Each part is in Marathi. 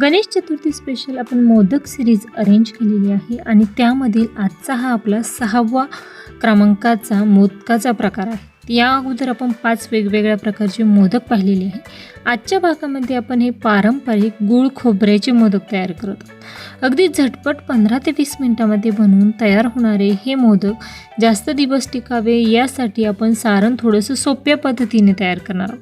गणेश चतुर्थी स्पेशल आपण मोदक सिरीज अरेंज केलेली आहे आणि त्यामधील आजचा हा आपला सहावा क्रमांकाचा मोदकाचा प्रकार आहे. या अगोदर आपण पाच वेगवेगळ्या प्रकारचे मोदक पाहिलेले आहे. आजच्या भागामध्ये आपण हे पारंपरिक गुळ खोबऱ्याचे मोदक तयार करत आहोत. अगदी झटपट पंधरा ते वीस मिनटामध्ये बनवून तयार होणारे हे मोदक जास्त दिवस टिकावे यासाठी आपण सारण थोडंसं सोप्या पद्धतीने तयार करणार आहोत.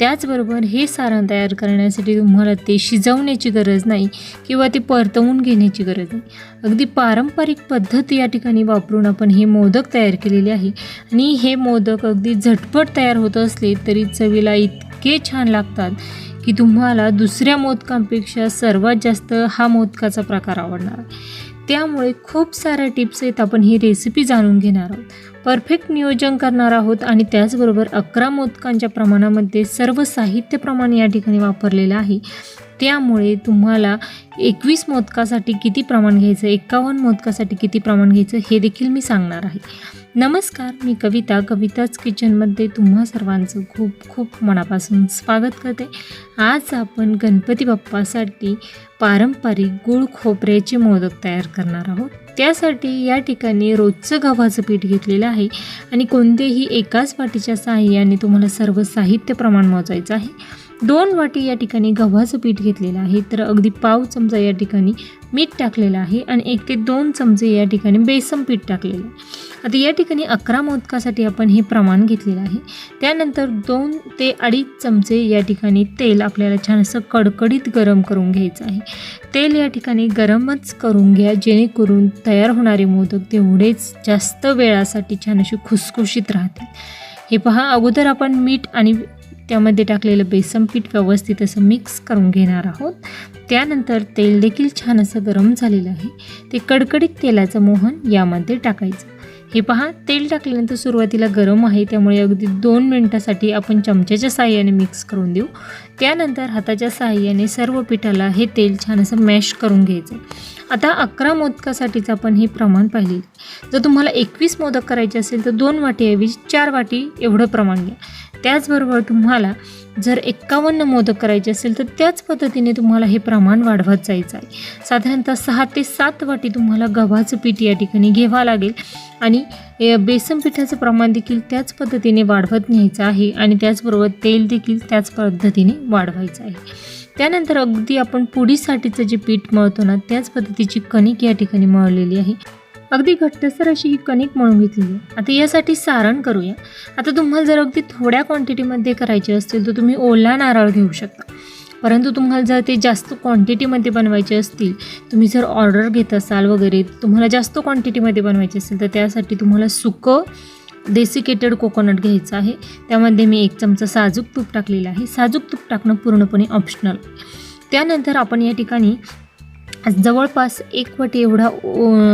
त्याचबरोबर हे सारण तयार करण्यासाठी तुम्हाला ते शिजवण्याची गरज नाही किंवा ते परतवून घेण्याची गरज नाही. अगदी पारंपरिक पद्धत या ठिकाणी वापरून आपण हे मोदक तयार केलेले आहे. आणि हे मोदक अगदी झटपट तयार होत असले तरी चवीला इतके छान लागतात की तुम्हाला दुसऱ्या मोदकांपेक्षा सर्वात जास्त हा मोदकाचा प्रकार आवडणार. आहे त्यामुळे खूप साऱ्या टिप्स आहेत. आपण ही रेसिपी जाणून घेणार आहोत. परफेक्ट नियोजन करणार आहोत आणि त्याचबरोबर अकरा मोदकांच्या प्रमाणामध्ये सर्व साहित्य प्रमाण या ठिकाणी वापरलेलं आहे. त्यामुळे तुम्हाला एकवीस मोदकासाठी किती प्रमाण घ्यायचं एकावन्न मोदकासाठी किती प्रमाण घ्यायचं हे देखील मी सांगणार आहे. नमस्कार मी कविता. कविताच किचनमध्ये तुम्हा सर्वांचं खूप खूप मनापासून स्वागत करते. आज आपण गणपती बाप्पासाठी पारंपरिक गुळ खोबऱ्याचे मोदक तयार करणार आहोत. त्यासाठी या ठिकाणी रोजचं गव्हाचं पीठ घेतलेलं आहे आणि कोणतेही एकाच वाटीच्या साह्याने तुम्हाला सर्व साहित्य प्रमाण मोजायचं आहे. दोन वाटी या ठिकाणी गव्हाचं पीठ घेतलेलं आहे. तर अगदी पाव चमचा या ठिकाणी मीठ टाकलेलं आहे आणि एक ते दोन चमचे या ठिकाणी बेसन पीठ टाकलेलं आहे. आता या ठिकाणी अकरा मोदकासाठी आपण हे प्रमाण घेतलेलं आहे. त्यानंतर दोन ते अडीच चमचे या ठिकाणी तेल आपल्याला छान असं कडकडीत गरम करून घ्यायचं आहे. तेल या ठिकाणी गरमच करून घ्या जेणेकरून तयार होणारे मोदक तेवढेच जास्त वेळासाठी छान असे खुसखुशीत राहतील. हे पहा अगोदर आपण मीठ आणि त्यामध्ये टाकलेलं बेसन पीठ व्यवस्थित असं मिक्स करून घेणार आहोत. त्यानंतर तेल देखील छान असं गरम झालेलं आहे. ते कडकडीत तेलाचं मोहन यामध्ये टाकायचं. हे पहा तेल टाकल्यानंतर सुरुवातीला गरम आहे त्यामुळे अगदी दोन मिनटासाठी आपण चमच्याच्या साहाय्याने मिक्स करून देऊ. त्यानंतर हाताच्या साहाय्याने सर्व पिठाला हे तेल छान असं मॅश करून घ्यायचं. आता अकरा मोदकासाठीचं आपण हे प्रमाण पाहिले. जर तुम्हाला एकवीस मोदक करायचे असेल तर दोन वाटीऐवजी चार वाटी एवढं प्रमाण घ्या. त्याचबरोबर तुम्हाला जर एक्कावन्न मोदक करायचे असेल तर त्याच पद्धतीने तुम्हाला हे प्रमाण वाढवत जायचं आहे. साधारणतः सहा ते सात वाटी तुम्हाला गव्हाचं पीठ या ठिकाणी घ्यावा लागेल आणि बेसन पिठाचं प्रमाण देखील त्याच पद्धतीने वाढवत न्यायचं आहे आणि त्याचबरोबर तेल देखील त्याच पद्धतीने वाढवायचं आहे. त्यानंतर अगदी आपण पुडीसाठीचं जे पीठ मळतो ना त्याच पद्धतीची कणिक या ठिकाणी मळलेली आहे. अगदी घट्टसर अशी ही कणिक मळून घेतलेली आहे. आता यासाठी सारण करूया. आता तुम्हाला जर अगदी थोड्या क्वांटिटीमध्ये करायचे असतील तर तुम्ही ओला नारळ घेऊ शकता. परंतु तुम्हाला जर ते जास्त क्वांटिटीमध्ये बनवायचे असतील तुम्ही जर ऑर्डर घेत असाल वगैरे तुम्हाला जास्त क्वांटिटीमध्ये बनवायचे असेल तर त्यासाठी तुम्हाला सुकं डेसिकेटेड कोकोनट घ्यायचं आहे. त्यामध्ये मी एक चमचा साजूक तूप टाकलेलं आहे. साजूक तूप टाकणं पूर्णपणे ऑप्शनल त्यानंतर आपण या ठिकाणी जवळपास एक वाटी एवढा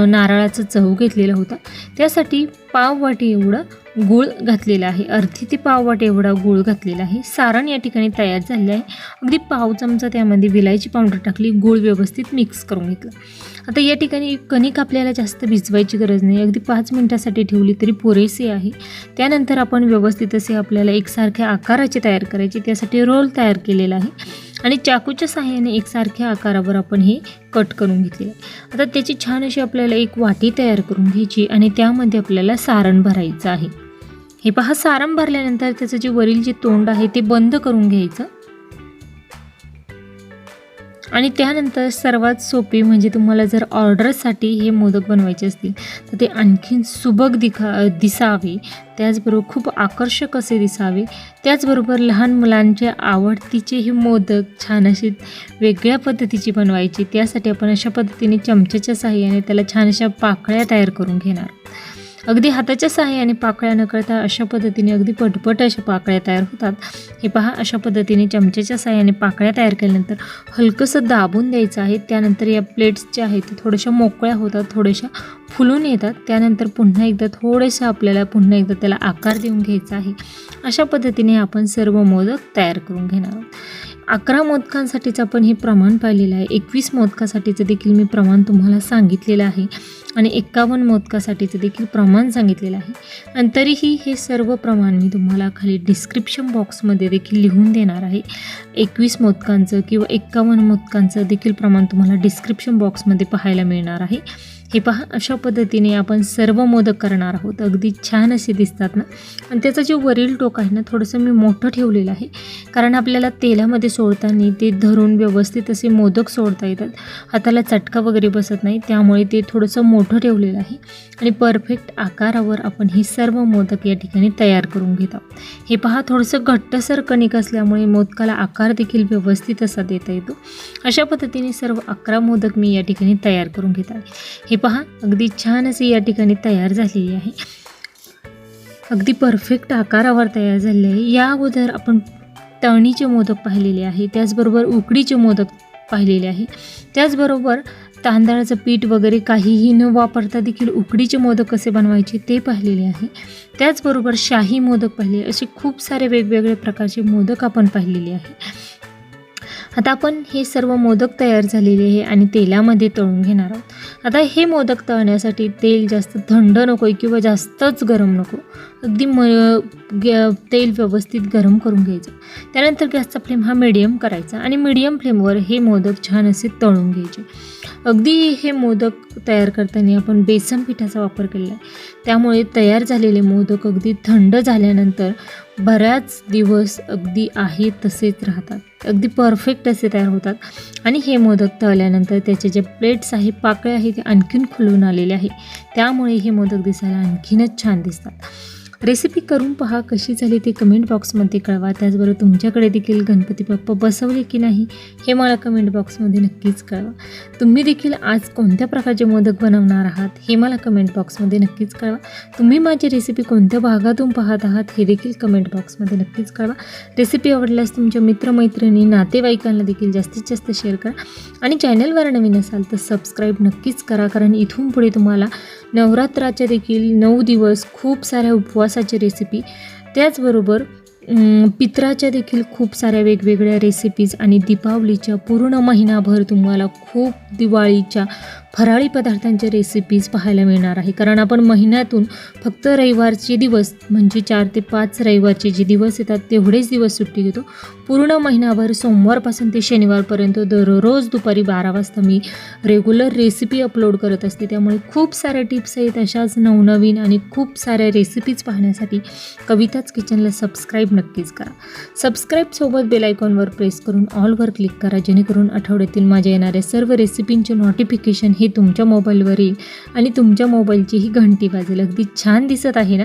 नारळाचा चव घेतलेला होता. त्यासाठी पाव वाटी एवढं गूळ घातलेला आहे. अर्धी ते पाववाट एवढा गूळ घातलेला आहे. सारण या ठिकाणी तयार झाले आहे. अगदी पाव चमचा त्यामध्ये विलायची पावडर टाकली गूळ व्यवस्थित मिक्स करून घेतलं. आता या ठिकाणी कणिक आपल्याला जास्त भिजवायची गरज नाही. अगदी पाच मिनटासाठी ठेवली तरी पुरेसे आहे. त्यानंतर आपण व्यवस्थित असे आपल्याला एकसारख्या आकाराचे तयार करायचे. त्यासाठी रोल तयार केलेला आहे. आणि चाकूच्या सहाय्याने एकसारख्या आकारावर आपण हे कट करून घेतले आता त्याची छान अशी आपल्याला एक वाटी तयार करून घ्यायची आणि त्यामध्ये आपल्याला सारण भरायचं आहे. हे पहा सारम भरल्यानंतर त्याचं जे वरील जे तोंड आहे ते बंद करून घ्यायचं. आणि त्यानंतर सर्वात सोपी म्हणजे तुम्हाला जर ऑर्डरसाठी हे मोदक बनवायचे असतील तर ते आणखीन सुबक दिखा दिसावे. त्याचबरोबर खूप आकर्षक असे दिसावे. त्याचबरोबर लहान मुलांच्या आवडतीचे हे मोदक छान असे वेगळ्या पद्धतीची बनवायची. त्यासाठी आपण अशा पद्धतीने चमच्याच्या साह्याने त्याला छान अशा पाकळ्या तयार करून घेणार. अगदी हाताच्या सहाय्याने पाकळ्या न करता अशा पद्धतीने अगदी पटपट अशा पाकळ्या तयार होतात. हे पहा अशा पद्धतीने चमच्याच्या सहाय्याने पाकळ्या तयार केल्यानंतर हलकंसं दाबून द्यायचं आहे. त्यानंतर या प्लेट्स ज्या आहेत त्या थोड्याशा मोकळ्या होतात थोड्याशा फुलून येतात. त्यानंतर पुन्हा एकदा थोडंसं आपल्याला पुन्हा एकदा त्याला आकार देऊन घ्यायचा आहे. अशा पद्धतीने आपण सर्व मोदक तयार करून घेणार आहोत. अकरा मोदकांसाठीचं आपण हे प्रमाण पाहिलेलं आहे. एकवीस मोदकासाठीचं देखील मी प्रमाण तुम्हाला सांगितलेलं आहे. आणि एक्कावन्न मोदकासाठीचं देखील प्रमाण सांगितलेलं आहे. आणि तरीही हे सर्व प्रमाण मी तुम्हाला खाली डिस्क्रिप्शन बॉक्समध्ये देखील लिहून देणार आहे. एकवीस मोदकांचं किंवा एक्कावन्न मोदकांचं देखील प्रमाण तुम्हाला डिस्क्रिप्शन बॉक्समध्ये पाहायला मिळणार आहे. हे पहा अशा पद्धतीने आपण सर्व मोदक करणार आहोत. अगदी छान असे दिसतात ना. आणि त्याचं जे वरील टोक आहे ना थोडंसं मी मोठं ठेवलेलं आहे. कारण आपल्याला तेलामध्ये सोडताना ते धरून व्यवस्थित असे मोदक सोडता येतात. हाताला चटका वगैरे बसत नाही त्यामुळे ते थोडंसं मोठं ठेवलेलं आहे. आणि परफेक्ट आकारावर आपण हे सर्व मोदक या ठिकाणी तयार करून घेत आहोत. हे पहा थोडंसं घट्टसर कणिक असल्यामुळे मोदकाला आकार देखील व्यवस्थित असा देता येतो. अशा पद्धतीने सर्व अकरा मोदक मी या ठिकाणी तयार करून घेत आहे. हे पहा अगदी छान असे या ठिकाणी तयार झालेली आहे. अगदी परफेक्ट आकारावर तयार झालेले आहे. या अगोदर आपण तळणीचे मोदक पाहिलेले आहे त्याचबरोबर उकडीचे मोदक पाहिलेले आहे. त्याचबरोबर तांदळाचं पीठ वगैरे काहीही न वापरता देखील उकडीचे मोदक कसे बनवायचे ते पाहिलेले आहे. त्याचबरोबर शाही मोदक पाहिले असे खूप सारे वेगवेगळे प्रकारचे मोदक आपण पाहिलेले आहे. आता आपण हे सर्व मोदक तयार झालेले आहे आणि तेलामध्ये तळून घेणार आहोत. आता हे मोदक तळण्यासाठी तेल जास्त थंड नको आहे किंवा जास्तच गरम नको. अगदी म ग तेल व्यवस्थित गरम करून घ्यायचं. त्यानंतर गॅसचा फ्लेम हा मिडियम करायचा आणि मिडियम फ्लेमवर हे मोदक छान असे तळून घ्यायचे. अगदी हे मोदक तयार करताना आपण बेसन पिठाचा वापर केलेला आहे. त्यामुळे तयार झालेले मोदक अगदी थंड झाल्यानंतर बऱ्याच दिवस अगदी आहे तसेच राहतात. अगदी परफेक्ट असे तयार होतात. आणि हे मोदक तळल्यानंतर त्याचे जे प्लेट्स आहे पाकळे आहे ते आणखीन खुलून आलेले आहे. त्यामुळे हे मोदक दिसायला आणखीनच छान दिसतात. रेसिपी करून पहा कशी झाली ते कमेंट बॉक्समध्ये कळवा. त्याचबरोबर तुमच्याकडे देखील गणपती बाप्पा बसवले की नाही हे मला कमेंट बॉक्समध्ये नक्कीच कळवा. तुम्ही देखील आज कोणत्या प्रकारचे मोदक बनवणार आहात हे मला कमेंट बॉक्समध्ये नक्कीच कळवा. तुम्ही माझी रेसिपी कोणत्या भागातून पाहत आहात हे देखील कमेंट बॉक्समध्ये नक्कीच कळवा. रेसिपी आवडल्यास तुमच्या मित्रमैत्रिणी नातेवाईकांना देखील जास्तीत जास्त शेअर करा. आणि चॅनलवर नवीन असाल तर सबस्क्राईब नक्कीच करा कारण इथून पुढे तुम्हाला नवरात्राच्या देखील नऊ दिवस खूप साऱ्या उपवास प्रवासाची रेसिपी त्याचबरोबर पित्राच्या देखील खूप साऱ्या वेगवेगळ्या रेसिपीज आणि दीपावलीच्या पूर्ण महिनाभर तुम्हाला खूप दिवाळीच्या फराळी पदार्थांच्या रेसिपीज पाहायला मिळणार आहे. कारण आपण महिन्यातून फक्त रविवारचे दिवस म्हणजे चार ते पाच रविवारचे जे दिवस येतात तेवढेच दिवस सुट्टी घेतो. पूर्ण महिनाभर सोमवारपासून ते शनिवारपर्यंत दररोज दुपारी बारा वाजता मी रेग्युलर रेसिपी अपलोड करत असते. त्यामुळे खूप साऱ्या टिप्स आहेत अशाच नवनवीन आणि खूप साऱ्या रेसिपीज पाहण्यासाठी कविताच किचनला सबस्क्राईब नक्कीच करा. सबस्क्राईबसोबत बेल आयकॉनवर प्रेस करून ऑलवर क्लिक करा जेणेकरून आठवड्यातील माझ्या येणाऱ्या सर्व रेसिपींचे नोटिफिकेशन हे तुमच्या मोबाईलवर येईल आणि तुमच्या मोबाईलची ही घंटी वाजेल. अगदी छान दिसत आहे ना?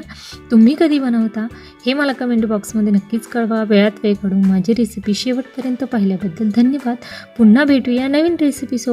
तुम्ही कधी बनवता? हे मला कमेंट बॉक्समध्ये नक्कीच कळवा. वेळात वेळ काढून माझी रेसिपी शेवटपर्यंत पाहिल्याबद्दल धन्यवाद. पुन्हा भेटूया नवीन रेसिपी